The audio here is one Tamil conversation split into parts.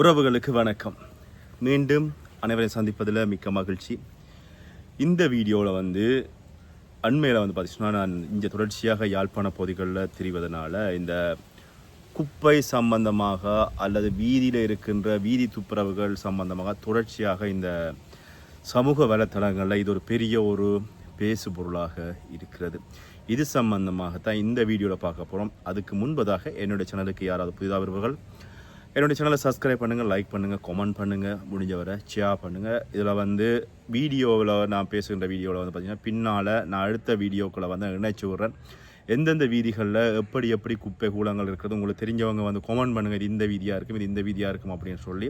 உறவுகளுக்கு வணக்கம். மீண்டும் அனைவரையும் சந்திப்பதில் மிக்க மகிழ்ச்சி. இந்த வீடியோவில் வந்து அண்மையில் வந்து பார்த்தீங்கன்னா நான் இங்கே தொடர்ச்சியாக யாழ்ப்பாண பகுதிகளில் தெரிவதனால இந்த குப்பை சம்பந்தமாக அல்லது வீதியில் இருக்கின்ற வீதி துப்புரவுகள் சம்பந்தமாக தொடர்ச்சியாக இந்த சமூக வலைத்தளங்களில் இது ஒரு பெரிய ஒரு பேசு பொருளாக இருக்கிறது. இது சம்பந்தமாகத்தான் இந்த வீடியோவில் பார்க்க போகிறோம் அதுக்கு முன்பதாக என்னுடைய சேனலுக்கு யாராவது புதிதாக வருபவர்கள் என்னுடைய சேனலை சப்ஸ்கிரைப் பண்ணுங்கள் லைக் பண்ணுங்கள் கமெண்ட் பண்ணுங்கள் முடிஞ்சவரை ஷேர் பண்ணுங்கள் இதில் வந்து வீடியோவில் நான் பேசுகின்ற வீடியோவில் வந்து பார்த்திங்கன்னா பின்னால் நான் அடுத்த வீடியோக்களை வந்து இணைச்சி விட்றேன். எந்தெந்த வீதிகளில் எப்படி எப்படி குப்பை கூலங்கள் இருக்கிறது உங்களுக்கு தெரிஞ்சவங்க வந்து கமெண்ட் பண்ணுங்கள் இது இந்த வீதியாக இருக்கும் இது இந்த வீதியாக இருக்கும் அப்படின்னு சொல்லி.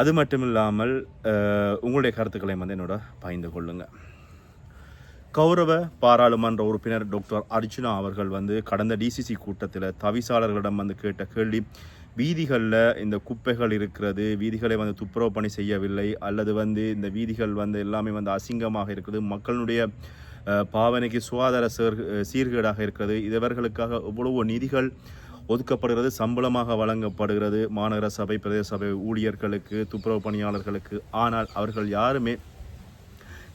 அது மட்டும் இல்லாமல் உங்களுடைய கருத்துக்களை வந்து என்னோட பகிர்ந்து கொள்ளுங்கள் கௌரவ பாராளுமன்ற உறுப்பினர் டாக்டர் அர்ஜுனா அவர்கள் வந்து கடந்த டிசிசி கூட்டத்தில் தவிசாளர்களிடம் வந்து கேட்ட கேள்வி வீதிகளில் இந்த குப்பைகள் இருக்கிறது வீதிகளை வந்து துப்புரவு பணி செய்யவில்லை அல்லது வந்து இந்த வீதிகள் வந்து எல்லாமே வந்து அசிங்கமாக இருக்குது மக்களுடைய பாவனைக்கு சுகாதார சீர் சீர்கேடாக இருக்கிறது இதவர்களுக்காக எவ்வளவோ நிதிகள் ஒதுக்கப்படுகிறது சம்பளமாக வழங்கப்படுகிறது மாநகர சபை பிரதேச சபை ஊழியர்களுக்கு துப்புரவு பணியாளர்களுக்கு. ஆனால் அவர்கள் யாருமே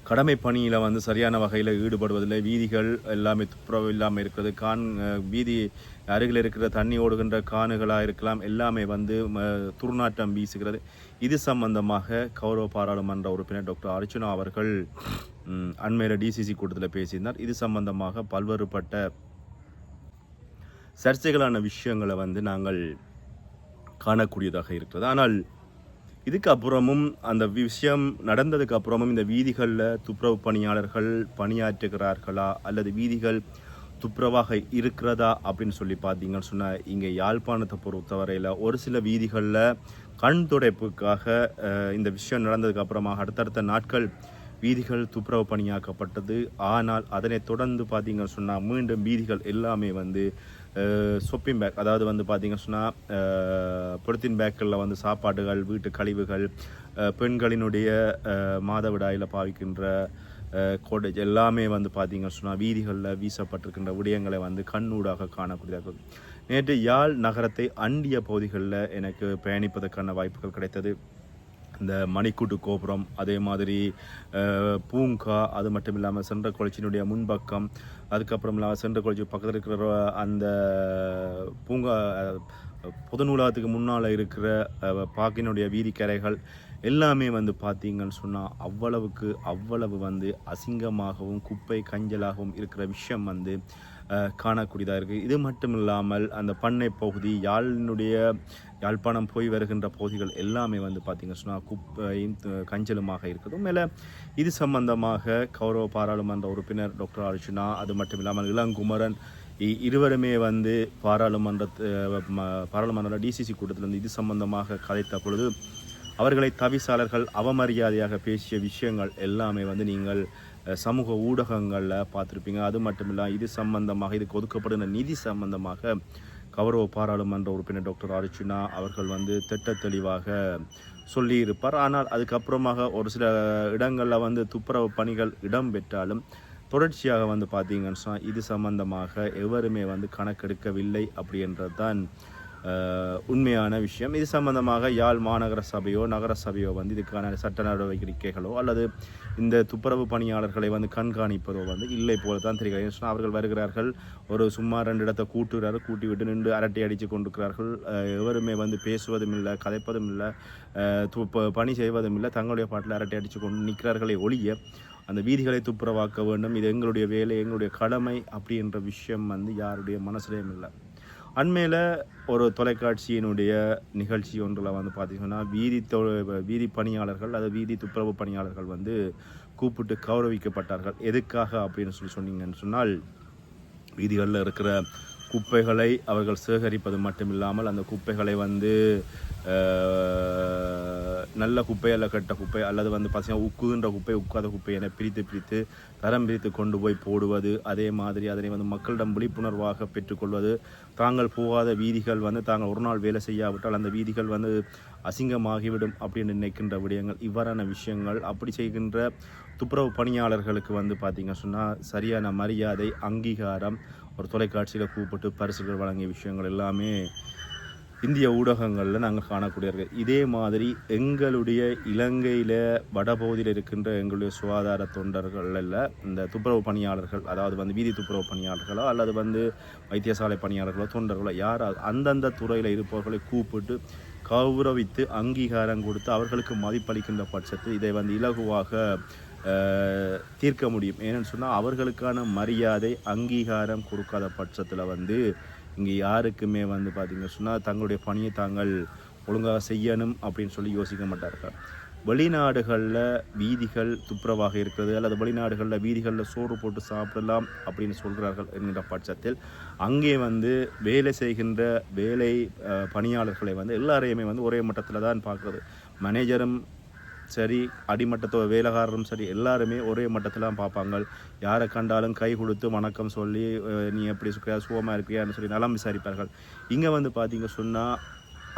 கடமை பணியில் வந்து சரியான வகையில் ஈடுபடுவதில்லை. வீதிகள் எல்லாமே துப்புரவு இல்லாமல் இருக்கிறது கான் வீதி அருகில் இருக்கிற தண்ணி ஓடுகின்ற காணுகளாக இருக்கலாம் எல்லாமே வந்து துர்நாற்றம் வீசுகிறது. இது சம்பந்தமாக கௌரவ பாராளுமன்ற உறுப்பினர் டாக்டர் அர்ச்சுனா அவர்கள் அண்மையில் டிசிசி கூட்டத்தில் பேசியிருந்தார். இது சம்பந்தமாக பல்வேறுபட்ட சர்ச்சைகளான விஷயங்களை வந்து நாங்கள் காணக்கூடியதாக இருக்கிறது. ஆனால் இதுக்கு அப்புறமும் அந்த விஷயம் நடந்ததுக்கு அப்புறமும் இந்த வீதிகளில் துப்புரவு பணியாளர்கள் பணியாற்றுகிறார்களா அல்லது வீதிகள் துப்புரவாக இருக்கிறதா அப்படின்னு சொல்லி பார்த்தீங்கன்னு சொன்னால் இங்கே யாழ்ப்பாணத்தை பொறுத்தவரையில் ஒரு சில வீதிகளில் கண் துடைப்புக்காக இந்த விஷயம் நடந்ததுக்கு அப்புறமா அடுத்தடுத்த நாட்கள் வீதிகள் துப்புரவு பணியாக்கப்பட்டது. ஆனால் அதனை தொடர்ந்து பார்த்தீங்கன்னு சொன்னால் மீண்டும் வீதிகள் எல்லாமே வந்து சொப்பிங் பேக் அதாவது வந்து பார்த்தீங்கன்னு சொன்னால் பொருத்தின் பேக்கில் வந்து சாப்பாடுகள் வீட்டு கழிவுகள் பெண்களினுடைய மாதவிடாயில் பாவிக்கின்ற கோடேஜ் எல்லாமே வந்து பார்த்தீங்கன்னு சொன்னால் வீதிகளில் வீசப்பட்டிருக்கின்ற விடயங்களை வந்து கண்ணூடாக காணக்கூடியதாக நேற்று யாழ் நகரத்தை அண்டிய பகுதிகளில் எனக்கு பயணிப்பதற்கான வாய்ப்புகள் கிடைத்தது. இந்த மணிக்கூட்டு கோபுரம் அதே மாதிரி பூங்கா அது மட்டும் இல்லாமல் சென்ற கொளச்சியினுடைய முன்பக்கம் அதுக்கப்புறம் இல்லாமல் சென்ற கொலைச்சி பக்கத்தில் இருக்கிற அந்த பூங்கா பொது நூலகத்துக்கு முன்னால் இருக்கிற பாக்கினுடைய வீதிக்கரைகள் எல்லாமே வந்து பார்த்தீங்கன்னு சொன்னால் அவ்வளவுக்கு அவ்வளவு வந்து அசிங்கமாகவும் குப்பை கஞ்சலாகவும் இருக்கிற விஷயம் வந்து காணக்கூடியதாக இருக்குது இது மட்டும் இல்லாமல் அந்த பண்ணை பகுதி யாழினுடைய யாழ்ப்பாணம் போய் வருகின்ற பகுதிகள் எல்லாமே வந்து பார்த்திங்க சொன்னால் குப்பையும் கஞ்சலுமாக இருக்குது மேலே இது சம்பந்தமாக கௌரவ பாராளுமன்ற உறுப்பினர் டாக்டர் அர்ஜுனா அது மட்டும் இல்லாமல் இளங்குமரன் இ- இருவருமே வந்து பாராளுமன்ற பாராளுமன்ற டிசிசி கூட்டத்தில் வந்து இது சம்பந்தமாக கதைத்த பொழுது அவர்களை தவிசாளர்கள் அவமரியாதையாக பேசிய விஷயங்கள் எல்லாமே வந்து நீங்கள் சமூக ஊடகங்களில் பார்த்துருப்பீங்க. அது மட்டும் இல்லை இது சம்பந்தமாக இதுக்கு ஒதுக்கப்படுகிற நிதி சம்பந்தமாக கௌரவ பாராளுமன்ற உறுப்பினர் டாக்டர் அர்ச்சுனா அவர்கள் வந்து திட்ட தெளிவாக சொல்லியிருப்பார். ஆனால் அதுக்கப்புறமாக ஒரு சில இடங்களில் வந்து துப்புரவு பணிகள் இடம்பெற்றாலும் தொடர்ச்சியாக வந்து பார்த்தீங்கன்னு சொன்னால் இது சம்பந்தமாக எவருமே வந்து கணக்கெடுக்கவில்லை அப்படின்றது தான் உண்மையான விஷயம். இது சம்பந்தமாக யாழ் மாநகர சபையோ நகர சபையோ வந்து இதுக்கான சட்ட நடவடிக்கைகளோ அல்லது இந்த துப்புரவு பணியாளர்களை வந்து கண்காணிப்பதோ வந்து இல்லை போல தான் தெரிகிறது. சொன்னால் அவர்கள் வருகிறார்கள் ஒரு சும்மா ரெண்டு இடத்தை கூட்டுகிறார்கள் கூட்டி விட்டு நின்று அரட்டை அடித்து கொண்டிருக்கிறார்கள். எவருமே வந்து பேசுவதும் இல்லை கதைப்பதும் இல்லை து- ப- பணி செய்வதும் இல்லை தங்களுடைய பாட்டில் அரட்டை அடித்து கொண்டு நிற்கிறார்களே ஒழிய அந்த வீதிகளை துப்புரவாக்க வேண்டும். இது எங்களுடைய வேலை எங்களுடைய கடமை அப்படின்ற விஷயம் வந்து யாருடைய மனசுலேயும் இல்லை. அண்மையில் ஒரு தொலைக்காட்சியினுடைய நிகழ்ச்சி ஒன்றில் வந்து பார்த்திங்கன்னா வீதி தொ வீதி பணியாளர்கள் அது வீதி துப்புரவு பணியாளர்கள் வந்து கூப்பிட்டு கௌரவிக்கப்பட்டார்கள். எதுக்காக அப்படின்னு சொல்லி சொன்னீங்கன்னு சொன்னால் வீதிகளில் இருக்கிற குப்பைகளை அவர்கள் சேகரிப்பது மட்டும் இல்லாமல் அந்த குப்பைகளை வந்து நல்ல குப்பை அல்ல கட்ட குப்பை அல்லது வந்து பார்த்தீங்கன்னா உக்குகின்ற குப்பை உக்காத குப்பை என பிரித்து பிரித்து தரம் பிரித்து கொண்டு போய் போடுவது அதே மாதிரி அதனை வந்து மக்களிடம் விழிப்புணர்வாக பெற்றுக்கொள்வது. தாங்கள் போகாத வீதிகள் வந்து தாங்கள் ஒரு நாள் வேலை செய்யாவிட்டால் அந்த வீதிகள் வந்து அசிங்கமாகிவிடும் அப்படின்னு நினைக்கின்ற விடயங்கள். இவ்வாறான விஷயங்கள் அப்படி செய்கின்ற துப்புரவு பணியாளர்களுக்கு வந்து பார்த்திங்க சொன்னால் சரியான மரியாதை அங்கீகாரம் ஒரு தொலைக்காட்சியில் கூப்பிட்டு பரிசுகள் வழங்கிய விஷயங்கள் எல்லாமே இந்திய ஊடகங்களில் நாங்கள் காணக்கூடியவர்கள். இதே மாதிரி எங்களுடைய இலங்கையில் வடபகுதியில் இருக்கின்ற எங்களுடைய சுகாதார தொண்டர்களில் இந்த துப்புரவு பணியாளர்கள் அதாவது வந்து வீதி துப்புரவு பணியாளர்களோ அல்லது வந்து வைத்தியசாலை பணியாளர்களோ தொண்டர்களோ யார் அந்தந்த துறையில் இருப்பவர்களை கூப்பிட்டு கௌரவித்து அங்கீகாரம் கொடுத்து அவர்களுக்கு மதிப்பளிக்கின்ற பட்சத்தில் இதை வந்து இலகுவாக தீர்க்க முடியும். ஏன்னு சொன்னால் அவர்களுக்கான மரியாதை அங்கீகாரம் கொடுக்காத பட்சத்தில் வந்து இங்கே யாருக்குமே வந்து பார்த்திங்க சொன்னால் தங்களுடைய பணியை தாங்கள் ஒழுங்காக செய்யணும் அப்படின்னு சொல்லி யோசிக்க மாட்டார்கள். வெளிநாடுகளில் வீதிகள் துப்புரவாக இருக்கிறது அல்லது வெளிநாடுகளில் வீதிகளில் சோறு போட்டு சாப்பிடலாம் அப்படின்னு சொல்கிறார்கள் என்கின்ற பட்சத்தில் அங்கே வந்து வேலை செய்கின்ற வேலை பணியாளர்களை வந்து எல்லாரையுமே வந்து ஒரே மட்டத்தில் தான் பார்க்குறது. மேனேஜரும் சரி அடிமட்டத்தோ வேலைக்காரரும் சரி எல்லாருமே ஒரே மட்டத்தில் தான் பார்ப்பாங்க. யாரை கண்டாலும் கை கொடுத்து வணக்கம் சொல்லி நீ எப்படி சுக்கியா சுகமாக இருக்கியான்னு சொல்லி நலம் விசாரிப்பார்கள். இங்கே வந்து பார்த்தீங்க சொன்னால்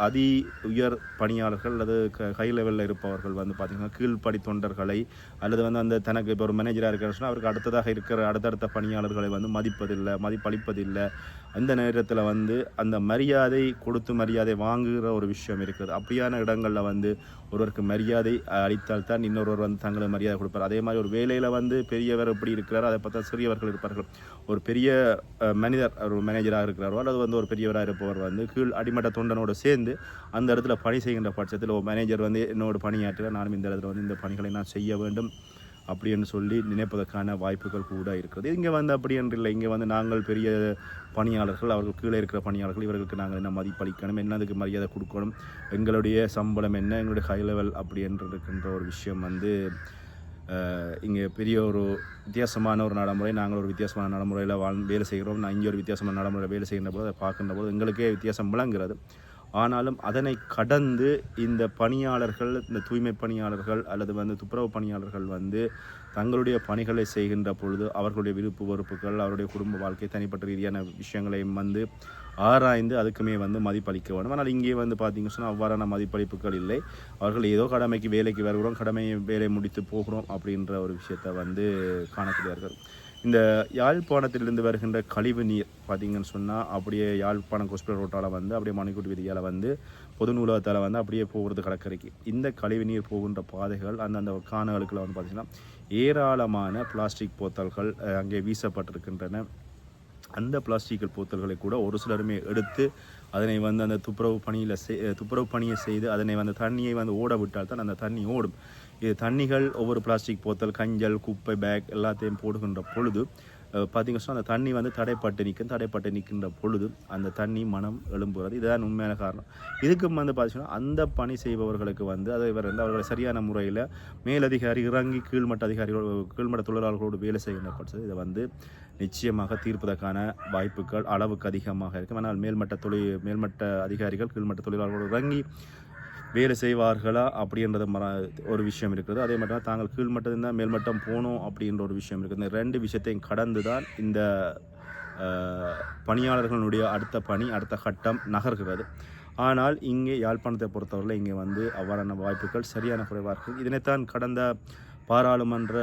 அதி உயர் பணியாளர்கள் அல்லது க ஹை லெவலில் இருப்பவர்கள் வந்து பார்த்திங்கன்னா கீழ்ப்படி தொண்டர்களை அல்லது வந்து அந்த தனக்கு இப்போ ஒரு மேனேஜராக இருக்கிற சொன்னால் அவருக்கு அடுத்ததாக இருக்கிற அடுத்தடுத்த பணியாளர்களை வந்து மதிப்பதில்லை மதிப்பளிப்பதில்லை. அந்த நேரத்தில் வந்து அந்த மரியாதை கொடுத்து மரியாதை வாங்குகிற ஒரு விஷயம் இருக்குது. அப்படியான இடங்களில் வந்து ஒருவருக்கு மரியாதை அளித்தால் தான் இன்னொருவர் வந்து தங்களை மரியாதை கொடுப்பார். அதே மாதிரி ஒரு வேலையில் வந்து பெரியவர் எப்படி இருக்கிறாரோ அதை பார்த்தா சிறியவர்கள் இருப்பார்கள். ஒரு பெரிய மனிதர் ஒரு மேனேஜராக இருக்கிறாரோ அல்லது வந்து ஒரு பெரியவராக இருப்பவர் வந்து கீழ் அடிமட்ட தொண்டனோடு சேர்ந்து வந்து அந்த இடத்துல பணி செய்கின்ற பட்சத்தில் ஒரு மேனேஜர் வந்து என்னோட பணியாற்ற நானும் இந்த இடத்துல வந்து இந்த பணிகளை நான் செய்ய வேண்டும் அப்படின்னு சொல்லி நினைப்பதற்கான வாய்ப்புகள் கூட இருக்கிறது. இங்கே வந்து அப்படி என்று இல்லை. இங்கே வந்து நாங்கள் பெரிய பணியாளர்கள் அவர்கள் கீழே இருக்கிற பணியாளர்கள் இவர்களுக்கு நாங்கள் என்ன மதிப்பளிக்கணும் என்னதுக்கு மரியாதை கொடுக்கணும் எங்களுடைய சம்பளம் என்ன எங்களுடைய ஹை லெவல் அப்படி என்று இருக்கின்ற ஒரு விஷயம் வந்து இங்கே பெரிய ஒரு வித்தியாசமான ஒரு நடைமுறை. நாங்கள் ஒரு வித்தியாசமான நடைமுறையில் வாழ் வேலை செய்கிறோம். நான் இங்கே ஒரு வித்தியாசமான நடைமுறையில் வேலை செய்கின்ற போது அதை பார்க்கின்ற போது எங்களுக்கே வித்தியாசம் விளங்குறது ஆனாலும் அதனை கடந்து இந்த பணியாளர்கள் இந்த தூய்மை பணியாளர்கள் அல்லது வந்து துப்புரவு பணியாளர்கள் வந்து தங்களுடைய பணிகளை செய்கின்ற பொழுது அவர்களுடைய விருப்பு வெறுப்புகள் அவருடைய குடும்ப வாழ்க்கை தனிப்பட்ட ரீதியான விஷயங்களையும் வந்து ஆராய்ந்து அதுக்குமே வந்து மதிப்பளிக்க வேண்டும். ஆனால் இங்கே வந்து பார்த்தீங்க சொன்னால் அவ்வாறான மதிப்பளிப்புகள் இல்லை. அவர்கள் ஏதோ கடமைக்கு வேலைக்கு வருகிறோம் கடமையை வேலை முடித்து போகிறோம் அப்படின்ற ஒரு விஷயத்தை வந்து காணக்கூடியார்கள் இந்த யாழ்ப்பாணத்திலிருந்து வருகின்ற கழிவு நீர் பார்த்தீங்கன்னு சொன்னால் அப்படியே யாழ்ப்பாணம் ஹாஸ்பிட்டல் ரோட்டால் வந்து அப்படியே மணிக்கூட்டு வீதியால் வந்து பொது நூலகத்தால் வந்து அப்படியே போகிறது கடற்கரைக்கு. இந்த கழிவு நீர் போகின்ற பாதைகள் அந்தந்த காணகளுக்குள்ள வந்து பார்த்திங்கன்னா ஏராளமான பிளாஸ்டிக் போத்தல்கள் அங்கே வீசப்பட்டிருக்கின்றன. அந்த பிளாஸ்டிக் போத்தல்களை கூட ஒரு சிலருமே எடுத்து அதனை வந்து அந்த துப்புரவு பணியில் செய் துப்புரவு பணியை செய்து அதனை வந்து தண்ணியை வந்து ஓட விட்டால் தான் அந்த தண்ணி ஓடும். இது தண்ணிகள் ஒவ்வொரு பிளாஸ்டிக் போத்தல் கஞ்சல் குப்பை பேக் எல்லாத்தையும் போடுகின்ற பொழுது அஹ், பார்த்தீங்க அந்த தண்ணி வந்து தடைப்பட்டு நிற்கும் தடைப்பட்டு நிற்கின்ற பொழுது அந்த தண்ணி மனம் எழும்புகிறது இதுதான் உண்மையான காரணம். இதுக்கும் வந்து பார்த்தீங்கன்னா அந்த பணி செய்பவர்களுக்கு வந்து அதை இவர் வந்து அவர்களை சரியான முறையில் மேலதிகாரி இறங்கி கீழ்மட்ட அதிகாரிகளோடு கீழ்மட்ட தொழிலாளர்களோடு வேலை செய்கின்ற பட்சத்தில் இதை வந்து நிச்சயமாக தீர்ப்பதற்கான வாய்ப்புகள் அளவுக்கு அதிகமாக இருக்கும் ஆனால் மேல்மட்ட தொழில் மேல்மட்ட அதிகாரிகள் கீழ்மட்ட தொழிலாளர்களோடு இறங்கி வேலை செய்வார்களா அப்படின்றது மர ஒரு விஷயம் இருக்குது. அதே மட்டும் தாங்கள் கீழ்மட்டம் தான் மேல்மட்டம் போகணும் அப்படின்ற ஒரு விஷயம் இருக்குது. இந்த ரெண்டு விஷயத்தையும் கடந்து தான் இந்த பணியாளர்களுடைய அடுத்த பணி அடுத்த கட்டம் நகர்கிறது. ஆனால் இங்கே யாழ்ப்பாணத்தை பொறுத்தவரையில் இங்கே வந்து அவ்வாறான வாய்ப்புகள் சரியான குறைவாக இருக்குது. இதனைத்தான் கடந்த பாராளுமன்ற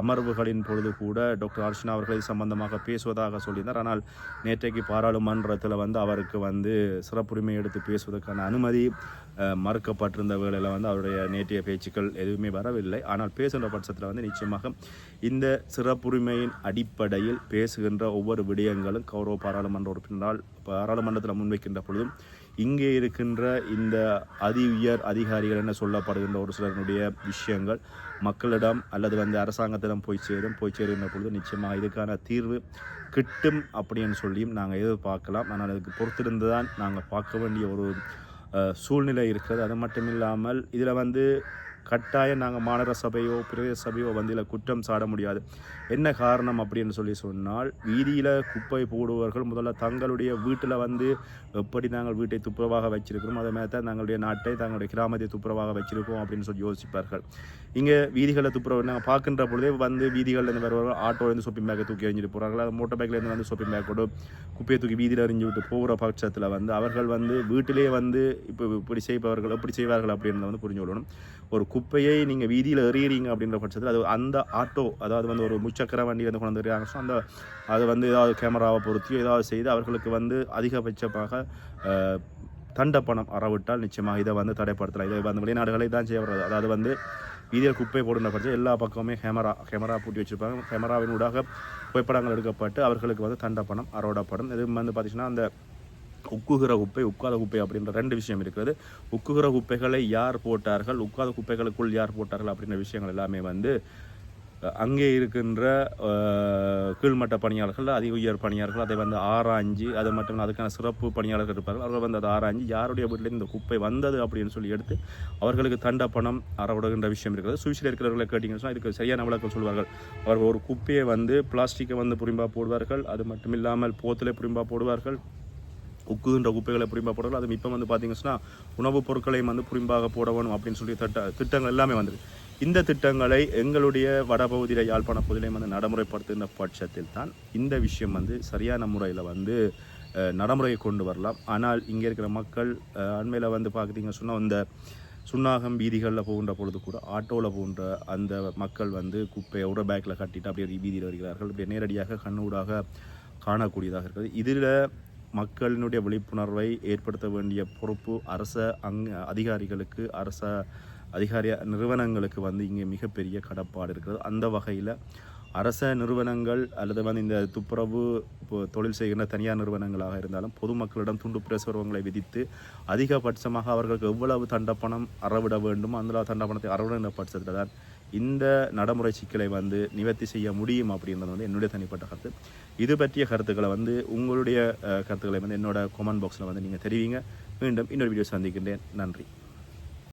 அமர்வுகளின் பொழுது கூட டாக்டர் அர்ச்சனா அவர்களை சம்பந்தமாக பேசுவதாக சொல்லியிருந்தார். ஆனால் நேற்றைக்கு பாராளுமன்றத்தில் வந்து அவருக்கு வந்து சிறப்புரிமை எடுத்து பேசுவதற்கான அனுமதி மறுக்கப்பட்டிருந்த வேளையில் வந்து அவருடைய நேற்றைய பேச்சுக்கள் எதுவுமே வரவில்லை. ஆனால் பேசுகின்ற பட்சத்தில் வந்து நிச்சயமாக இந்த சிறப்புரிமையின் அடிப்படையில் பேசுகின்ற ஒவ்வொரு விடயங்களும் கௌரவ பாராளுமன்ற உறுப்பினரால் பாராளுமன்றத்தில் முன்வைக்கின்ற பொழுதும் இங்கே இருக்கின்ற இந்த அதி உயர் அதிகாரிகள் என சொல்லப்படுகின்ற ஒரு சிலருடைய விஷயங்கள் மக்களிடம் அல்லது வந்து அரசாங்கத்திடம் போய் சேரும் போய் சேருகின்ற பொழுது நிச்சயமாக இதுக்கான தீர்வு கிட்டும் அப்படின்னு சொல்லியும் நாங்கள் எதிர்பார்க்கலாம். ஆனால் அதுக்கு பொறுத்திருந்து தான் நாங்கள் பார்க்க வேண்டிய ஒரு சூழ்நிலை இருக்கிறது. அது மட்டும் இல்லாமல் இதில் வந்து கட்டாயம் நாங்கள் மாநகர சபையோ பிரதேச சபையோ வந்து இதில் குற்றம் சாட முடியாது. என்ன காரணம் அப்படின்னு சொல்லி சொன்னால் வீதியில் குப்பை போடுபவர்கள் முதல்ல தங்களுடைய வீட்டில் வந்து எப்படி நாங்கள் வீட்டை துப்புரவாக வச்சிருக்கிறோம் அதே மாதிரி தான் தங்களுடைய நாட்டை தங்களுடைய கிராமத்தை துப்புரவாக வச்சிருக்கோம் அப்படின்னு சொல்லி யோசிப்பார்கள். இங்கே வீதிகளில் துப்புரவு நாங்கள் பார்க்கின்ற பொழுதே வந்து வீதிகளில் இருந்து வருவார்கள் ஆட்டோலேருந்து ஷாப்பிங் பேக்கை தூக்கி எறிஞ்சிட்டு போகிறாங்க அது மோட்டர் பைக்லேருந்து வந்து பேக் பேக்கோடு குப்பையை தூக்கி வீதியில் எறிஞ்சு விட்டு போகிற பட்சத்தில் வந்து அவர்கள் வந்து வீட்டிலே வந்து இப்போ இப்படி செய்பவர்கள் எப்படி செய்வார்கள் அப்படின்றத வந்து புரிஞ்சு கொள்ளணும். ஒரு குப்பையை நீங்கள் வீதியில் எறிகிறீங்க அப்படின்ற பட்சத்தில் அது அந்த ஆட்டோ அதாவது வந்து ஒரு முச்சக்கர வண்டி வந்து கொண்டு வந்துருக்காங்க ஸோ அந்த அது வந்து ஏதாவது கேமராவை பொருத்தியோ ஏதாவது செய்து அவர்களுக்கு வந்து அதிகபட்சமாக தண்ட பணம் அறவிட்டால் நிச்சயமாக இதை வந்து தடைப்படுத்தலாம். இதை வந்து வெளிநாடுகளை தான் செய்யப்படுறது அதாவது வந்து இதே குப்பை போடுற பட்சம் எல்லா பக்கமுமே கேமரா கேமரா பூட்டி வச்சுருப்பாங்க. கேமராவின் ஊடாக புகைப்படங்கள் எடுக்கப்பட்டு அவர்களுக்கு வந்து தண்ட பணம் அறவிடப்படும். இது வந்து பார்த்திங்கன்னா அந்த உக்குகிற குப்பை உட்காத குப்பை அப்படின்ற ரெண்டு விஷயம் இருக்கிறது. உக்குகிற குப்பைகளை யார் போட்டார்கள் உட்காத குப்பைகளுக்குள் யார் போட்டார்கள் அப்படின்ற விஷயங்கள் எல்லாமே வந்து அங்கே இருக்கின்ற கீழ்மட்ட பணியாளர்கள் அதிக உயர் பணியாளர்கள் அதை வந்து ஆராய்ஞ்சு அது மட்டும் அதுக்கான சிறப்பு பணியாளர்கள் இருப்பார்கள். அவர்கள் வந்து அதை ஆராய்ஞ்சு யாருடைய வீட்டில் இந்த குப்பை வந்தது அப்படின்னு சொல்லி எடுத்து அவர்களுக்கு தண்ட பணம் அறவிடுகின்ற விஷயம் இருக்கிறது. சுவிஸில் இருக்கிறவர்களை கேட்டிங்கன்னு சொன்னால் இதுக்கு சரியான விளக்கம் சொல்வார்கள். அவர்கள் ஒரு குப்பையை வந்து பிளாஸ்டிக்கை வந்து புரிம்பா போடுவார்கள். அது மட்டும் இல்லாமல் போத்திலே புரிம்பா போடுவார்கள். உக்குகின்ற குப்பைகளை புரிம்பா போடுவார்கள். அது இப்போ வந்து பார்த்தீங்கன்னா உணவுப் பொருட்களையும் வந்து புரிம்பாக போட வேணும் அப்படின்னு சொல்லி திட்ட திட்டங்கள் எல்லாமே வந்துருக்கு. இந்த திட்டங்களை எங்களுடைய வடபகுதியில் யாழ்ப்பாண பகுதியிலையும் வந்து நடைமுறைப்படுத்துகின்ற பட்சத்தில் தான் இந்த விஷயம் வந்து சரியான முறையில் வந்து நடைமுறையை கொண்டு வரலாம். ஆனால் இங்கே இருக்கிற மக்கள் அண்மையில் வந்து பார்க்குறீங்கன்னு சொன்னால் இந்த சுண்ணாகம் வீதிகளில் போகின்ற பொழுது கூட ஆட்டோவில் போகின்ற அந்த மக்கள் வந்து குப்பையோட பேக்கில் கட்டிட்டு அப்படியே வீதியில் வருகிறார்கள். அப்படியே நேரடியாக கண்ணூடாக காணக்கூடியதாக இருக்கிறது இதில் மக்களினுடைய விழிப்புணர்வை ஏற்படுத்த வேண்டிய பொறுப்பு அரச அங் அதிகாரிகளுக்கு அரச அதிகாரி நிறுவனங்களுக்கு வந்து இங்கே மிகப்பெரிய கடப்பாடு இருக்கிறது. அந்த வகையில் அரச நிறுவனங்கள் அல்லது வந்து இந்த துப்புரவு இப்போ தொழில் செய்கின்ற தனியார் நிறுவனங்களாக இருந்தாலும் பொதுமக்களிடம் துண்டு பிரசுரங்களை விதித்து அதிகபட்சமாக அவர்களுக்கு எவ்வளவு தண்டப்பணம் அறவிட வேண்டும் அந்த தண்டப்பணத்தை அறவிடுகின்ற பட்சத்தில் தான் இந்த நடைமுறை சிக்கலை வந்து நிவர்த்தி செய்ய முடியும் அப்படின்றது வந்து என்னுடைய தனிப்பட்ட கருத்து. இது பற்றிய கருத்துக்களை வந்து உங்களுடைய கருத்துக்களை வந்து என்னோட கமெண்ட் பாக்ஸில் வந்து நீங்கள் தெரிவிங்க. மீண்டும் இன்னொரு வீடியோ சந்திக்கின்றேன். நன்றி.